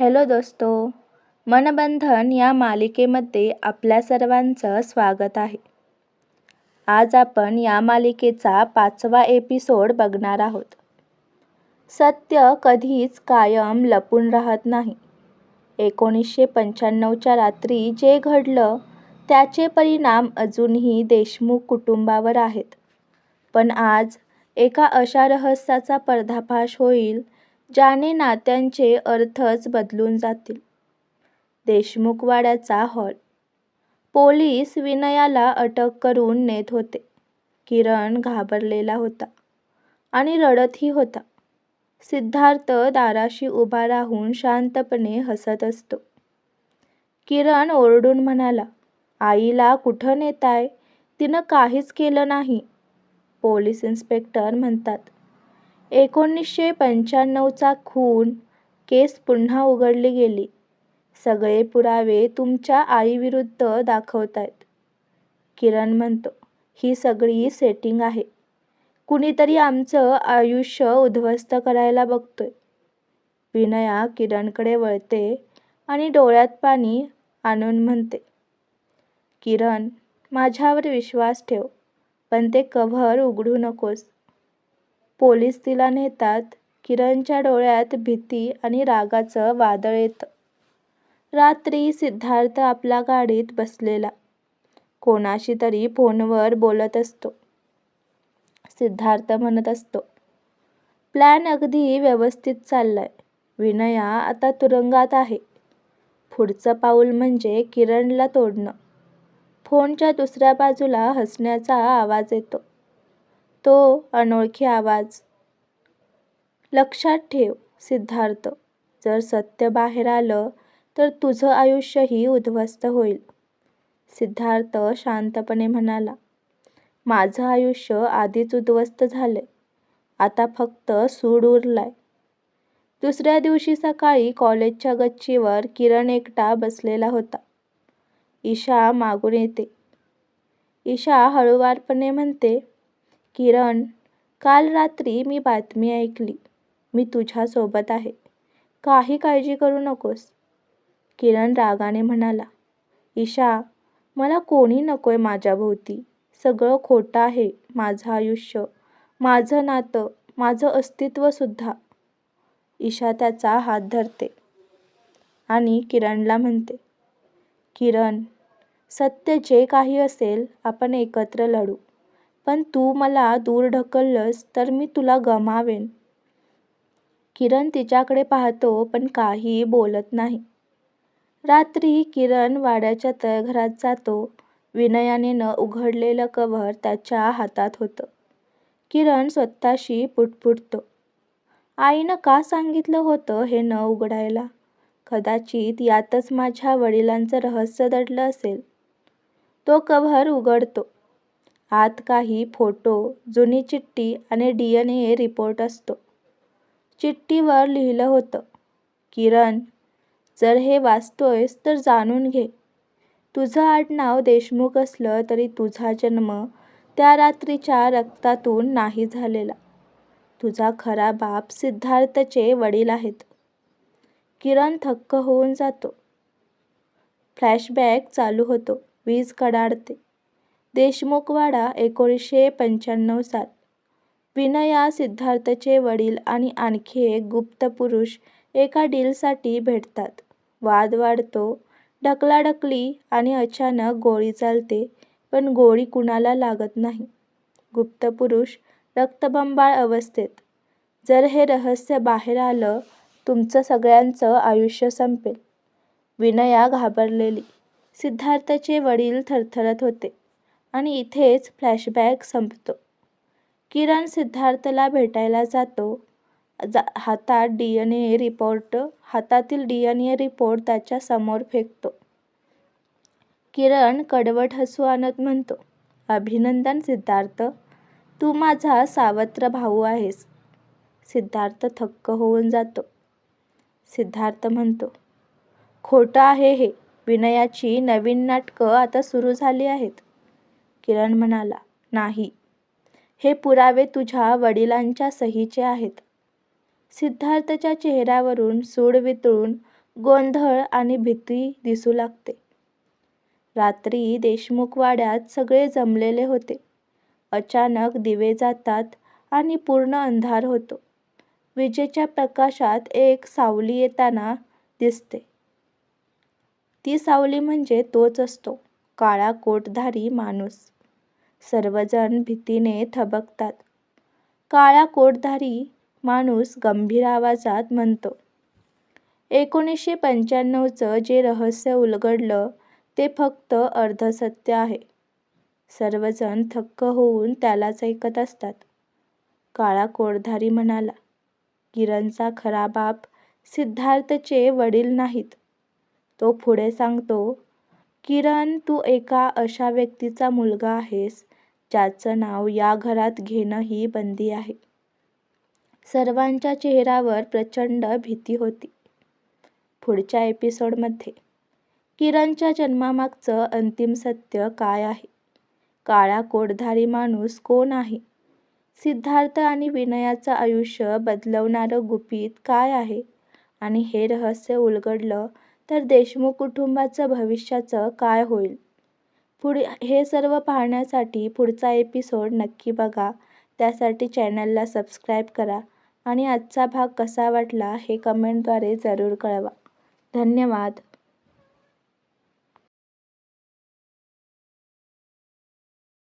Hello दोस्तो मनबंधन या मालिकेमध्ये आपल्या सर्वांचं स्वागत आहे. आज आपण या मालिकेचा पाचवा एपिसोड बघणार आहोत. सत्य कधीच कायम लपून राहत नाही. एकोणीसशे पंच्याण्णवच्या रात्री जे घडलं त्याचे परिणाम अजूनही देशमुख कुटुंबावर आहेत. पण आज एका अशा रहस्याचा पर्दाफाश होईल ज्याने नात्यांचे अर्थच बदलून जातील. देशमुख वाड्याचा हॉल. पोलीस विनयाला अटक करून नेत होते. किरण घाबरलेला होता आणि रडतही होता. सिद्धार्थ दाराशी उभा राहून शांतपणे हसत असतो. किरण ओरडून म्हणाला आईला कुठं नेताय? तिनं काहीच केलं नाही. पोलीस इन्स्पेक्टर म्हणतात एकोणीसशे पंच्याण्णवचा खून. केस पुन्हा उघडली गेली. सगळे पुरावे तुमच्या आईविरुद्ध दाखवतायत. किरण म्हणतो ही सगळी सेटिंग आहे. कुणीतरी आमचं आयुष्य उद्ध्वस्त करायला बघतोय. विनया किरणकडे वळते आणि डोळ्यात पाणी आणून म्हणते किरण माझ्यावर विश्वास ठेव पण ते कव्हर उघडू नकोस. पोलीस तिला नेतात. किरणच्या डोळ्यात भीती आणि रागाचं वादळ येतं. रात्री सिद्धार्थ आपल्या गाडीत बसलेला. कोणाशी तरी फोनवर बोलत असतो. सिद्धार्थ म्हणत असतो प्लॅन अगदी व्यवस्थित चाललाय. विनया आता तुरुंगात आहे. पुढचं पाऊल म्हणजे किरणला तोडणं. फोनच्या दुसऱ्या बाजूला हसण्याचा आवाज येतो. तो अनोळखी आवाज. लक्षात ठेव सिद्धार्थ. जर सत्य बाहेर आलं तर तुझं आयुष्यही उद्ध्वस्त होईल. सिद्धार्थ शांतपणे म्हणाला माझं आयुष्य आधीच उद्ध्वस्त झालंय. आता फक्त सूड उरलाय. दुसऱ्या दिवशी सकाळी कॉलेजच्या गच्चीवर किरण एकटा बसलेला होता. ईशा मागून येते. ईशा हळुवारपणे म्हणते किरण काल रात्री मी बातमी ऐकली. मी तुझ्यासोबत आहे. काही काळजी करू नकोस. किरण रागाने म्हणाला ईशा मला कोणी नकोय माझ्याभोवती. सगळं खोटं आहे माझं आयुष्य. माझं नातं माझं अस्तित्वसुद्धा ईशा त्याचा हात धरते आणि किरणला म्हणते किरण सत्य जे काही असेल आपण एकत्र लढू. पण तू मला दूर ढकललंस तर मी तुला गमावेन. किरण तिच्याकडे पाहतो पण काही बोलत नाही. रात्री किरण वाड्याच्या तळघरात जातो. विनयाने न उघडलेलं कव्हर त्याच्या हातात होतं. किरण स्वतःशी पुटपुटतो. आईनं का सांगितलं होतं हे न उघडायला? कदाचित यातच माझ्या वडिलांचं रहस्य दडलं असेल. तो कव्हर उघडतो. आत काही फोटो जुनी चिठ्ठी आणि डी एन ए रिपोर्ट असतो. चिठ्ठीवर लिहिलं होतं किरण जर हे वाचतोयस तर जाणून घे. तुझं आडनाव देशमुख असलं तरी तुझा जन्म त्या रात्रीच्या रक्तातून नाही झालेला. तुझा खरा बाप सिद्धार्थचे वडील आहेत. किरण थक्क होऊन जातो. फ्लॅशबॅक चालू होतो. वीज कडाडते. देशमुखवाडा एकोणीसशे पंच्याण्णव सात. विनया सिद्धार्थचे वडील आणि आणखी एक गुप्त पुरुष एका डीलसाठी भेटतात. वाद वाढतो ढकलाढकली आणि अचानक गोळी चालते पण गोळी कुणाला लागत नाही. गुप्त पुरुष रक्तबंबाळ अवस्थेत. जर हे रहस्य बाहेर आलं तुमचं सगळ्यांचं आयुष्य संपेल. विनया घाबरलेली. सिद्धार्थचे वडील थरथरत होते. आणि इथेच फ्लॅशबॅक संपतो. किरण सिद्धार्थला भेटायला जातो. जा हातात डी एन ए रिपोर्ट हातातील डी एन ए रिपोर्ट त्याच्यासमोर फेकतो. किरण कडवट हसू आणत म्हणतो अभिनंदन सिद्धार्थ तू माझा सावत्र भाऊ आहेस. सिद्धार्थ थक्क होऊन जातो. सिद्धार्थ म्हणतो खोटं आहे हे. विनयाची नवीन नाटकं आता सुरू झाली आहेत. किरण म्हणाला नाही हे पुरावे तुझ्या वडिलांच्या सहीचे आहेत सिद्धार्थच्या चेहऱ्यावरून सूड वितळून गोंधळ आणि भीती दिसू लागते. रात्री देशमुख वाड्यात सगळे जमलेले होते. अचानक दिवे जातात आणि पूर्ण अंधार होतो. विजेच्या प्रकाशात एक सावली येताना दिसते. ती सावली म्हणजे तोच असतो, काळा कोटधारी माणूस. सर्वजण भीतीने थबकतात. काळा कोटधारी माणूस गंभीर आवाजात म्हणतो, एकोणीसशे पंच्याण्णवचं जे रहस्य उलगडलं ते फक्त अर्धसत्य आहे. सर्वजण थक्क होऊन त्यालाच ऐकत असतात. काळा कोटधारी म्हणाला, किरणचा खरा बाप सिद्धार्थचे वडील नाहीत. तो पुढे सांगतो, किरण तू एका अशा व्यक्तीचा मुलगा आहेस ज्याचं नाव या घरात घेणं ही बंदी आहे. सर्वांच्या चेहऱ्यावर प्रचंड भीती होती. पुढच्या एपिसोडमध्ये किरणच्या जन्मामागचं अंतिम सत्य काय आहे? काळा कोटधारी माणूस कोण आहे? सिद्धार्थ आणि विनयाचं आयुष्य बदलवणारं गुपित काय आहे? आणि हे रहस्य उलगडलं तर देशमुख कुटुंबाचं भविष्याचं काय होईल? पुढे हे सर्व पाहण्यासाठी पुढचा एपिसोड नक्की बघा. त्यासाठी चॅनलला सबस्क्राईब करा आणि आजचा भाग कसा वाटला हे कमेंटद्वारे जरूर कळवा. धन्यवाद.